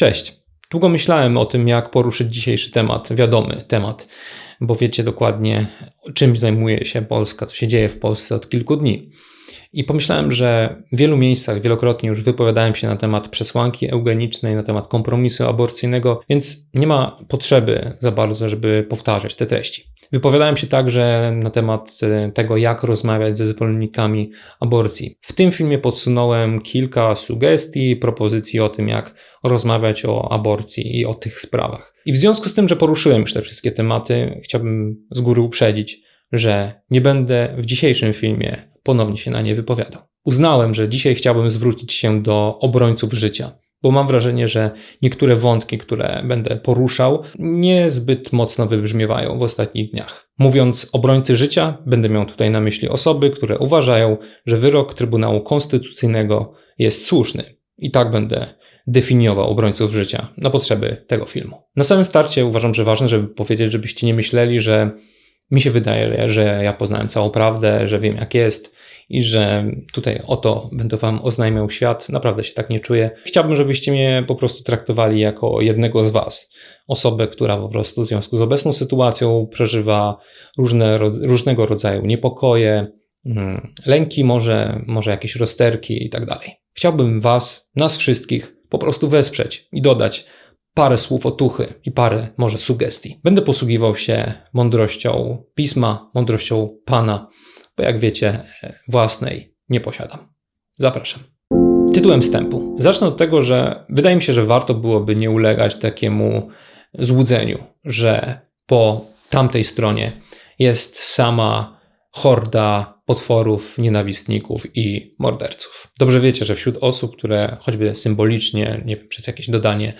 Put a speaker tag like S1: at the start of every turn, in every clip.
S1: Cześć. Długo myślałem o tym, jak poruszyć dzisiejszy temat, wiadomy temat, bo wiecie dokładnie, czym zajmuje się Polska, co się dzieje w Polsce od kilku dni. I pomyślałem, że w wielu miejscach wielokrotnie już wypowiadałem się na temat przesłanki eugenicznej, na temat kompromisu aborcyjnego, więc nie ma potrzeby za bardzo, żeby powtarzać te treści. Wypowiadałem się także na temat e, tego, jak rozmawiać ze zwolennikami aborcji. W tym filmie podsunąłem kilka sugestii, propozycji o tym, jak rozmawiać o aborcji i o tych sprawach. I w związku z tym, że poruszyłem już te wszystkie tematy, chciałbym z góry uprzedzić, że nie będę w dzisiejszym filmie ponownie się na nie wypowiadał. Uznałem, że dzisiaj chciałbym zwrócić się do obrońców życia, bo mam wrażenie, że niektóre wątki, które będę poruszał, niezbyt mocno wybrzmiewają w ostatnich dniach. Mówiąc obrońcy życia, będę miał tutaj na myśli osoby, które uważają, że wyrok Trybunału Konstytucyjnego jest słuszny. I tak będę definiował obrońców życia na potrzeby tego filmu. Na samym starcie uważam, że ważne, żeby powiedzieć, żebyście nie myśleli, że mi się wydaje, że ja poznałem całą prawdę, że wiem jak jest i że tutaj oto będę Wam oznajmiał świat. Naprawdę się tak nie czuję. Chciałbym, żebyście mnie po prostu traktowali jako jednego z Was. Osobę, która po prostu w związku z obecną sytuacją przeżywa różne, różnego rodzaju niepokoje, mm, lęki, może, może jakieś rozterki i tak dalej. Chciałbym Was, nas wszystkich, po prostu wesprzeć i dodać parę słów otuchy i parę może sugestii. Będę posługiwał się mądrością pisma, mądrością Pana, bo jak wiecie, własnej nie posiadam. Zapraszam. Tytułem wstępu. Zacznę od tego, że wydaje mi się, że warto byłoby nie ulegać takiemu złudzeniu, że po tamtej stronie jest sama horda potworów, nienawistników i morderców. Dobrze wiecie, że wśród osób, które choćby symbolicznie, nie wiem, przez jakieś dodanie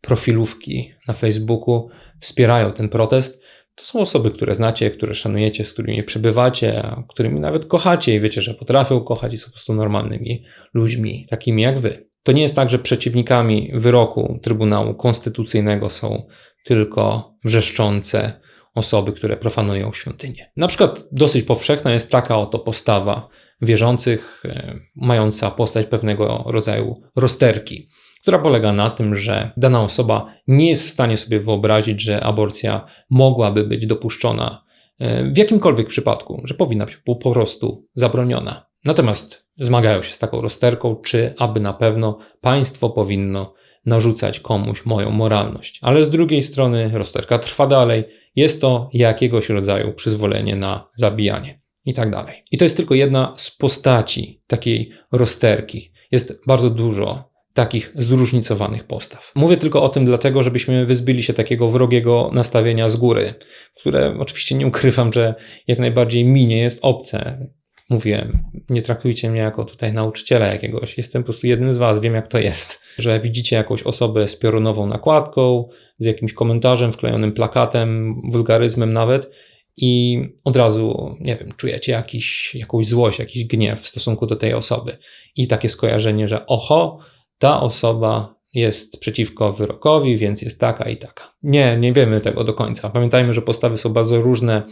S1: profilówki na Facebooku wspierają ten protest, to są osoby, które znacie, które szanujecie, z którymi przebywacie, którymi nawet kochacie i wiecie, że potrafią kochać i są po prostu normalnymi ludźmi, takimi jak wy. To nie jest tak, że przeciwnikami wyroku Trybunału Konstytucyjnego są tylko wrzeszczące osoby, które profanują świątynię. Na przykład dosyć powszechna jest taka oto postawa wierzących, e, mająca postać pewnego rodzaju rozterki która polega na tym, że dana osoba nie jest w stanie sobie wyobrazić, że aborcja mogłaby być dopuszczona e, w jakimkolwiek przypadku, że powinna być po prostu zabroniona. Natomiast zmagają się z taką rozterką, czy aby na pewno państwo powinno narzucać komuś moją moralność. Ale z drugiej strony rozterka trwa dalej, jest to jakiegoś rodzaju przyzwolenie na zabijanie i tak dalej. I to jest tylko jedna z postaci takiej rozterki. Jest bardzo dużo takich zróżnicowanych postaw. Mówię tylko o tym dlatego, żebyśmy wyzbyli się takiego wrogiego nastawienia z góry, które oczywiście nie ukrywam, że jak najbardziej mi nie jest obce. Mówię, nie traktujcie mnie jako tutaj nauczyciela jakiegoś, jestem po prostu jednym z was, wiem jak to jest, że widzicie jakąś osobę z piorunową nakładką, z jakimś komentarzem, wklejonym plakatem, wulgaryzmem nawet i od razu, nie wiem, czujecie jakiś, jakąś złość, jakiś gniew w stosunku do tej osoby i takie skojarzenie, że oho, ta osoba jest przeciwko wyrokowi, więc jest taka i taka. Nie, nie wiemy tego do końca. Pamiętajmy, że postawy są bardzo różne,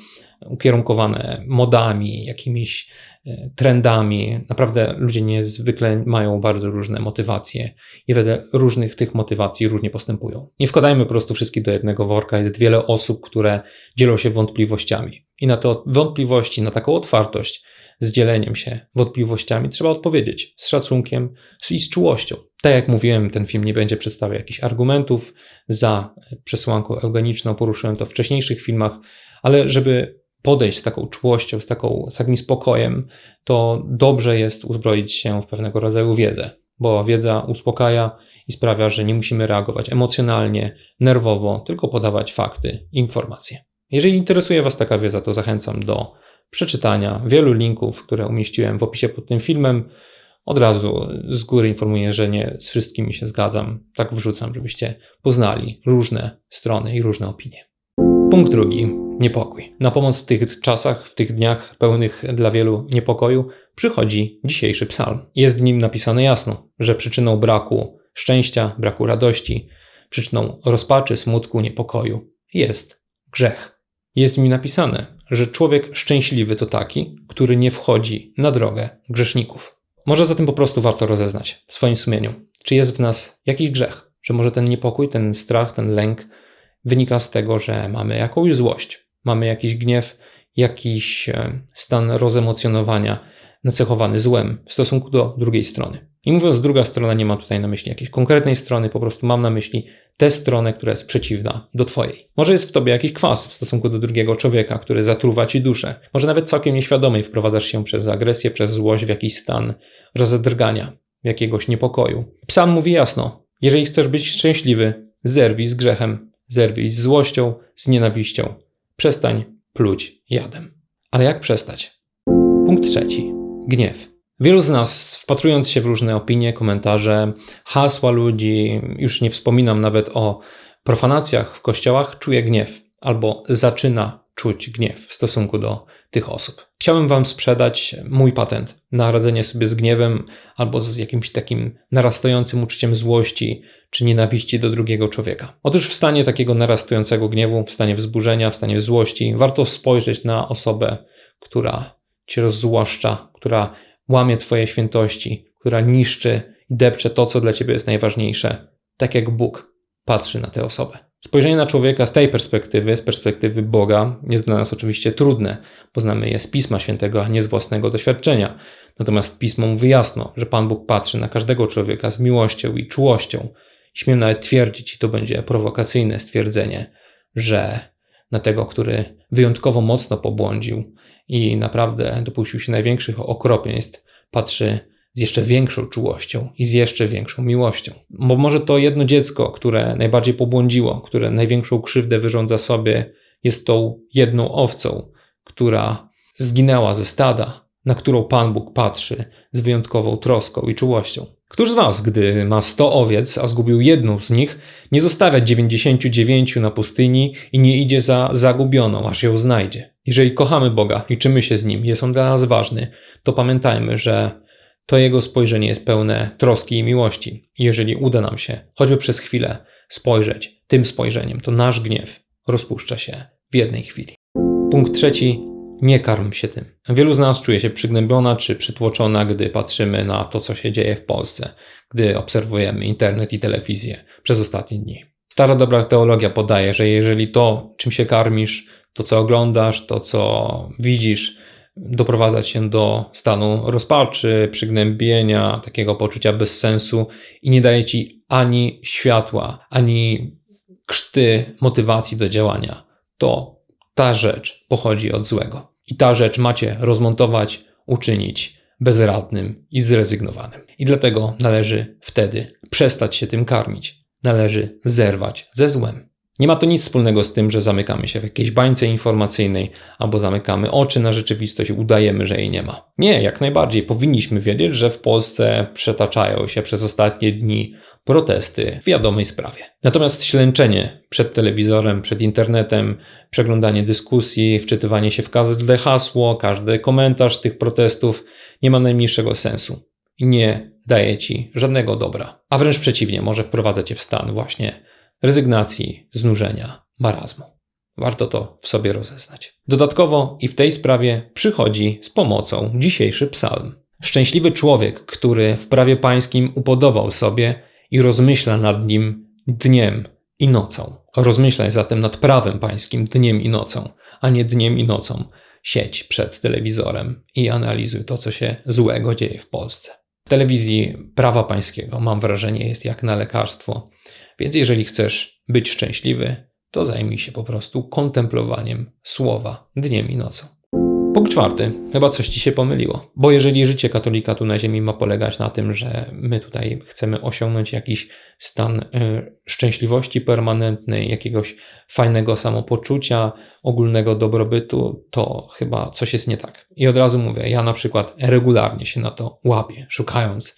S1: ukierunkowane modami, jakimiś e, trendami. Naprawdę ludzie niezwykle mają bardzo różne motywacje i wedle różnych tych motywacji różnie postępują. Nie wkładajmy po prostu wszystkich do jednego worka. Jest wiele osób, które dzielą się wątpliwościami. I na to wątpliwości, na taką otwartość z dzieleniem się wątpliwościami trzeba odpowiedzieć z szacunkiem i z czułością. Tak jak mówiłem, ten film nie będzie przedstawiał jakichś argumentów za przesłanką eugeniczną, poruszyłem to w wcześniejszych filmach, ale żeby podejść z taką czułością, z, taką, z takim spokojem, to dobrze jest uzbroić się w pewnego rodzaju wiedzę, bo wiedza uspokaja i sprawia, że nie musimy reagować emocjonalnie, nerwowo, tylko podawać fakty, informacje. Jeżeli interesuje Was taka wiedza, to zachęcam do przeczytania wielu linków, które umieściłem w opisie pod tym filmem. Od razu z góry informuję, że nie z wszystkimi się zgadzam. Tak wrzucam, żebyście poznali różne strony i różne opinie. Punkt drugi. Niepokój. Na pomoc w tych czasach, w tych dniach pełnych dla wielu niepokoju przychodzi dzisiejszy psalm. Jest w nim napisane jasno, że przyczyną braku szczęścia, braku radości, przyczyną rozpaczy, smutku, niepokoju jest grzech. Jest w nim napisane, że człowiek szczęśliwy to taki, który nie wchodzi na drogę grzeszników. Może zatem po prostu warto rozeznać w swoim sumieniu, czy jest w nas jakiś grzech, że może ten niepokój, ten strach, ten lęk wynika z tego, że mamy jakąś złość, mamy jakiś gniew, jakiś e, stan rozemocjonowania nacechowany złem w stosunku do drugiej strony. I mówiąc druga strona, nie mam tutaj na myśli jakiejś konkretnej strony, po prostu mam na myśli tę stronę, która jest przeciwna do Twojej. Może jest w Tobie jakiś kwas w stosunku do drugiego człowieka, który zatruwa Ci duszę. Może nawet całkiem nieświadomie wprowadzasz się przez agresję, przez złość w jakiś stan rozedrgania, jakiegoś niepokoju. Psalm mówi jasno, jeżeli chcesz być szczęśliwy, zerwij z grzechem, zerwij z złością, z nienawiścią. Przestań pluć jadem. Ale jak przestać? Punkt trzeci. Gniew. Wielu z nas, wpatrując się w różne opinie, komentarze, hasła ludzi, już nie wspominam nawet o profanacjach w kościołach, czuje gniew albo zaczyna czuć gniew w stosunku do tych osób. Chciałem Wam sprzedać mój patent na radzenie sobie z gniewem albo z jakimś takim narastającym uczuciem złości czy nienawiści do drugiego człowieka. Otóż w stanie takiego narastającego gniewu, w stanie wzburzenia, w stanie złości, warto spojrzeć na osobę, która cię rozzłaszcza, która łamie Twoje świętości, która niszczy i depcze to, co dla Ciebie jest najważniejsze, tak jak Bóg patrzy na tę osobę. Spojrzenie na człowieka z tej perspektywy, z perspektywy Boga, jest dla nas oczywiście trudne, bo znamy je z Pisma Świętego, a nie z własnego doświadczenia. Natomiast Pismo mówi jasno, że Pan Bóg patrzy na każdego człowieka z miłością i czułością. Śmiem nawet twierdzić, i to będzie prowokacyjne stwierdzenie, że na tego, który wyjątkowo mocno pobłądził i naprawdę dopuścił się największych okropieństw, patrzy z jeszcze większą czułością i z jeszcze większą miłością. Bo może to jedno dziecko, które najbardziej pobłądziło, które największą krzywdę wyrządza sobie, jest tą jedną owcą, która zginęła ze stada, na którą Pan Bóg patrzy z wyjątkową troską i czułością. Któż z Was, gdy ma 100 owiec, a zgubił jedną z nich, nie zostawia 99 na pustyni i nie idzie za zagubioną, aż ją znajdzie? Jeżeli kochamy Boga, liczymy się z Nim, jest On dla nas ważny, to pamiętajmy, że to Jego spojrzenie jest pełne troski i miłości. Jeżeli uda nam się, choćby przez chwilę, spojrzeć tym spojrzeniem, to nasz gniew rozpuszcza się w jednej chwili. Punkt trzeci. Nie karm się tym. Wielu z nas czuje się przygnębiona czy przytłoczona, gdy patrzymy na to, co się dzieje w Polsce, gdy obserwujemy internet i telewizję przez ostatnie dni. Stara dobra teologia podaje, że jeżeli to, czym się karmisz, to co oglądasz, to co widzisz, doprowadzać się do stanu rozpaczy, przygnębienia, takiego poczucia bezsensu i nie daje ci ani światła, ani krzty motywacji do działania. To ta rzecz pochodzi od złego. I ta rzecz macie rozmontować, uczynić bezradnym i zrezygnowanym. I dlatego należy wtedy przestać się tym karmić. Należy zerwać ze złem. Nie ma to nic wspólnego z tym, że zamykamy się w jakiejś bańce informacyjnej albo zamykamy oczy na rzeczywistość i udajemy, że jej nie ma. Nie, jak najbardziej powinniśmy wiedzieć, że w Polsce przetaczają się przez ostatnie dni protesty w wiadomej sprawie. Natomiast ślęczenie przed telewizorem, przed internetem, przeglądanie dyskusji, wczytywanie się w każde hasło, każdy komentarz tych protestów nie ma najmniejszego sensu i nie daje ci żadnego dobra, a wręcz przeciwnie, może wprowadzać cię w stan właśnie rezygnacji, znużenia, marazmu. Warto to w sobie rozeznać. Dodatkowo i w tej sprawie przychodzi z pomocą dzisiejszy psalm. Szczęśliwy człowiek, który w prawie pańskim upodobał sobie i rozmyśla nad nim dniem i nocą. Rozmyślaj zatem nad prawem pańskim dniem i nocą, a nie dniem i nocą. Siedź przed telewizorem i analizuj to, co się złego dzieje w Polsce. W telewizji prawa pańskiego, mam wrażenie, jest jak na lekarstwo więc jeżeli chcesz być szczęśliwy, to zajmij się po prostu kontemplowaniem słowa dniem i nocą. Punkt czwarty. Chyba coś ci się pomyliło. Bo jeżeli życie katolika tu na ziemi ma polegać na tym, że my tutaj chcemy osiągnąć jakiś stan y, szczęśliwości permanentnej, jakiegoś fajnego samopoczucia, ogólnego dobrobytu, to chyba coś jest nie tak. I od razu mówię, ja na przykład regularnie się na to łapię, szukając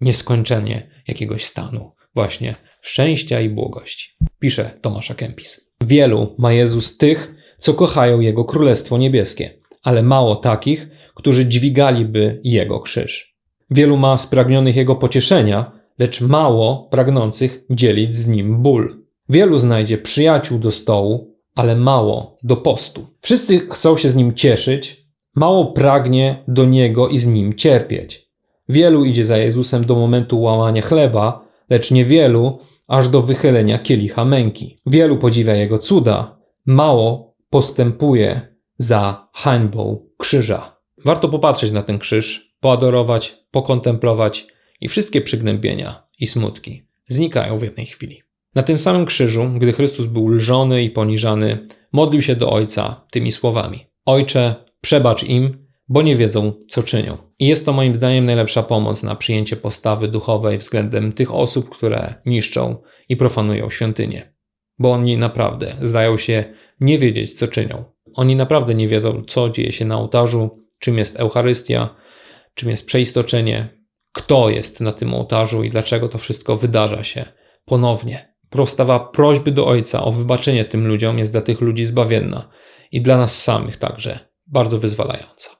S1: nieskończenie jakiegoś stanu właśnie szczęścia i błogości. Pisze Tomasza Kempis. Wielu ma Jezus tych, co kochają Jego Królestwo Niebieskie, ale mało takich, którzy dźwigaliby Jego krzyż. Wielu ma spragnionych Jego pocieszenia, lecz mało pragnących dzielić z Nim ból. Wielu znajdzie przyjaciół do stołu, ale mało do postu. Wszyscy chcą się z Nim cieszyć, mało pragnie do Niego i z Nim cierpieć. Wielu idzie za Jezusem do momentu łamania chleba, lecz niewielu aż do wychylenia kielicha męki. Wielu podziwia jego cuda, mało postępuje za hańbą krzyża. Warto popatrzeć na ten krzyż, poadorować, pokontemplować i wszystkie przygnębienia i smutki znikają w jednej chwili. Na tym samym krzyżu, gdy Chrystus był lżony i poniżany, modlił się do Ojca tymi słowami: Ojcze, przebacz im, bo nie wiedzą, co czynią. I jest to moim zdaniem najlepsza pomoc na przyjęcie postawy duchowej względem tych osób, które niszczą i profanują świątynię. Bo oni naprawdę zdają się nie wiedzieć, co czynią. Oni naprawdę nie wiedzą, co dzieje się na ołtarzu, czym jest Eucharystia, czym jest przeistoczenie, kto jest na tym ołtarzu i dlaczego to wszystko wydarza się ponownie. Prostawa prośby do Ojca o wybaczenie tym ludziom jest dla tych ludzi zbawienna i dla nas samych także bardzo wyzwalająca.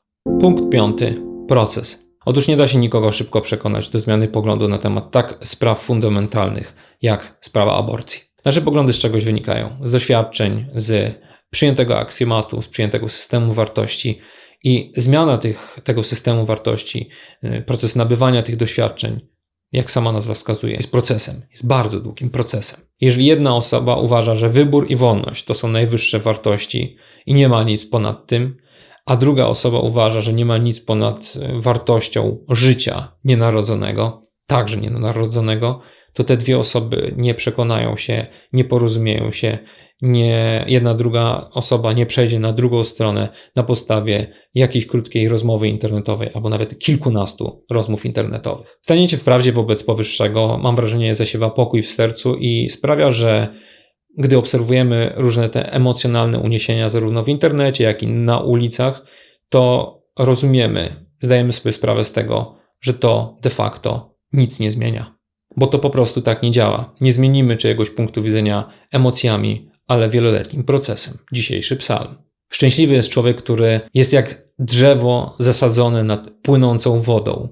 S1: Punkt piąty. Proces. Otóż nie da się nikogo szybko przekonać do zmiany poglądu na temat tak spraw fundamentalnych jak sprawa aborcji. Nasze poglądy z czegoś wynikają? Z doświadczeń, z przyjętego aksjomatu, z przyjętego systemu wartości i zmiana tych, tego systemu wartości, y, proces nabywania tych doświadczeń, jak sama nazwa wskazuje, jest procesem, jest bardzo długim procesem. Jeżeli jedna osoba uważa, że wybór i wolność to są najwyższe wartości i nie ma nic ponad tym, a druga osoba uważa, że nie ma nic ponad y, wartością życia nienarodzonego, także nienarodzonego, to te dwie osoby nie przekonają się, nie porozumieją się, nie, jedna druga osoba nie przejdzie na drugą stronę na podstawie jakiejś krótkiej rozmowy internetowej albo nawet kilkunastu rozmów internetowych. Staniecie wprawdzie wobec powyższego, mam wrażenie, zasiewa pokój w sercu i sprawia, że gdy obserwujemy różne te emocjonalne uniesienia zarówno w internecie, jak i na ulicach, to rozumiemy, zdajemy sobie sprawę z tego, że to de facto nic nie zmienia. Bo to po prostu tak nie działa. Nie zmienimy czyjegoś punktu widzenia emocjami, ale wieloletnim procesem. Dzisiejszy psalm. Szczęśliwy jest człowiek, który jest jak drzewo zasadzone nad płynącą wodą,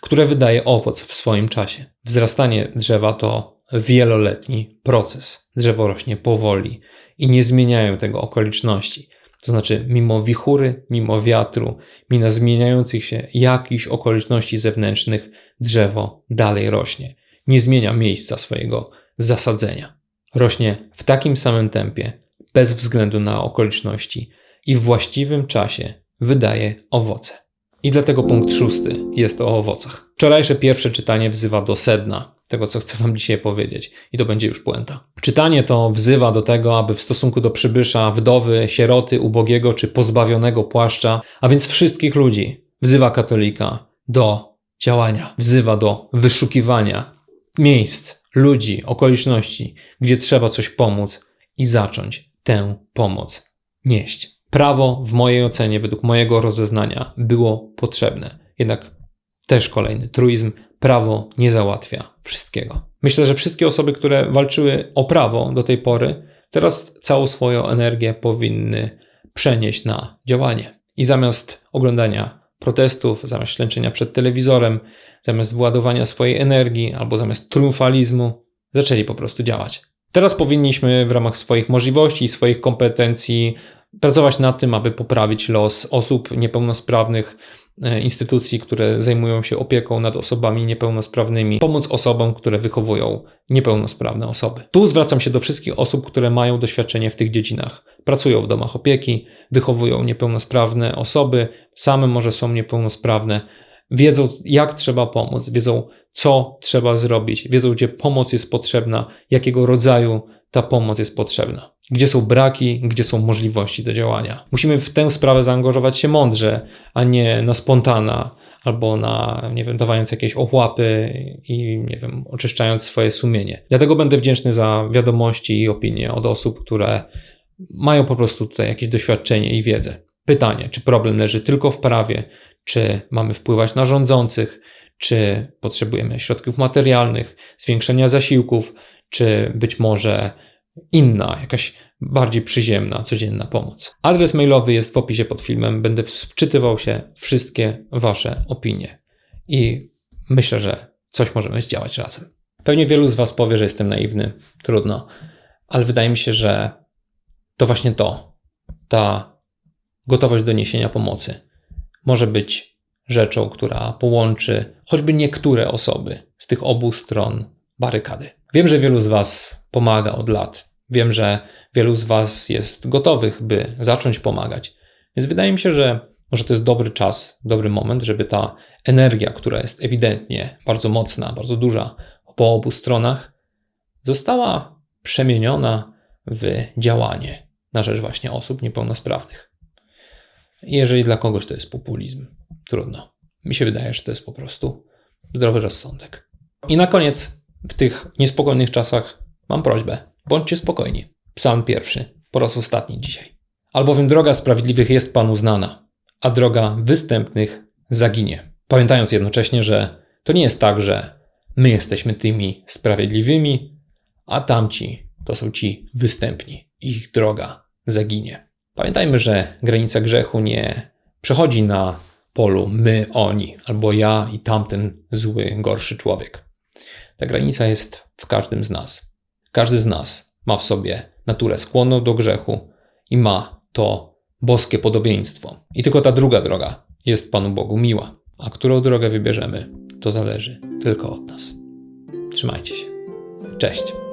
S1: które wydaje owoc w swoim czasie. Wzrastanie drzewa to wieloletni proces. Drzewo rośnie powoli i nie zmieniają tego okoliczności. To znaczy, mimo wichury, mimo wiatru, mimo zmieniających się jakichś okoliczności zewnętrznych, drzewo dalej rośnie. Nie zmienia miejsca swojego zasadzenia rośnie w takim samym tempie, bez względu na okoliczności i w właściwym czasie wydaje owoce. I dlatego punkt szósty jest o owocach. Wczorajsze pierwsze czytanie wzywa do sedna tego, co chcę Wam dzisiaj powiedzieć, i to będzie już puenta. Czytanie to wzywa do tego, aby w stosunku do przybysza, wdowy, sieroty, ubogiego czy pozbawionego płaszcza, a więc wszystkich ludzi, wzywa katolika do działania, wzywa do wyszukiwania miejsc, ludzi, okoliczności, gdzie trzeba coś pomóc i zacząć tę pomoc nieść. Prawo, w mojej ocenie, według mojego rozeznania, było potrzebne. Jednak też kolejny truizm: prawo nie załatwia wszystkiego. Myślę, że wszystkie osoby, które walczyły o prawo do tej pory, teraz całą swoją energię powinny przenieść na działanie. I zamiast oglądania protestów, zamiast ślęczenia przed telewizorem, zamiast władowania swojej energii albo zamiast triumfalizmu, zaczęli po prostu działać. Teraz powinniśmy w ramach swoich możliwości i swoich kompetencji pracować nad tym, aby poprawić los osób niepełnosprawnych, instytucji, które zajmują się opieką nad osobami niepełnosprawnymi, pomóc osobom, które wychowują niepełnosprawne osoby. Tu zwracam się do wszystkich osób, które mają doświadczenie w tych dziedzinach. Pracują w domach opieki, wychowują niepełnosprawne osoby, same może są niepełnosprawne, wiedzą jak trzeba pomóc, wiedzą co trzeba zrobić, wiedzą gdzie pomoc jest potrzebna, jakiego rodzaju ta pomoc jest potrzebna, gdzie są braki, gdzie są możliwości do działania. Musimy w tę sprawę zaangażować się mądrze, a nie na spontana albo na, nie wiem, dawając jakieś ochłapy i, nie wiem, oczyszczając swoje sumienie. Dlatego będę wdzięczny za wiadomości i opinie od osób, które mają po prostu tutaj jakieś doświadczenie i wiedzę. Pytanie, czy problem leży tylko w prawie, czy mamy wpływać na rządzących, czy potrzebujemy środków materialnych, zwiększenia zasiłków, czy być może inna, jakaś bardziej przyziemna, codzienna pomoc. Adres mailowy jest w opisie pod filmem. Będę wczytywał się wszystkie Wasze opinie i myślę, że coś możemy zdziałać razem. Pewnie wielu z Was powie, że jestem naiwny, trudno, ale wydaje mi się, że to właśnie to, ta gotowość do niesienia pomocy, może być rzeczą, która połączy choćby niektóre osoby z tych obu stron barykady. Wiem, że wielu z Was pomaga od lat. Wiem, że wielu z Was jest gotowych, by zacząć pomagać. Więc wydaje mi się, że może to jest dobry czas, dobry moment, żeby ta energia, która jest ewidentnie bardzo mocna, bardzo duża po obu stronach, została przemieniona w działanie na rzecz właśnie osób niepełnosprawnych. Jeżeli dla kogoś to jest populizm, trudno. Mi się wydaje, że to jest po prostu zdrowy rozsądek. I na koniec, w tych niespokojnych czasach, mam prośbę: bądźcie spokojni. Psalm pierwszy, po raz ostatni dzisiaj. Albowiem droga sprawiedliwych jest Panu znana, a droga występnych zaginie. Pamiętając jednocześnie, że to nie jest tak, że my jesteśmy tymi sprawiedliwymi, a tamci to są ci występni. Ich droga zaginie. Pamiętajmy, że granica grzechu nie przechodzi na polu my, oni, albo ja i tamten zły, gorszy człowiek. Ta granica jest w każdym z nas. Każdy z nas ma w sobie naturę skłonną do grzechu i ma to boskie podobieństwo. I tylko ta druga droga jest Panu Bogu miła. A którą drogę wybierzemy, to zależy tylko od nas. Trzymajcie się. Cześć.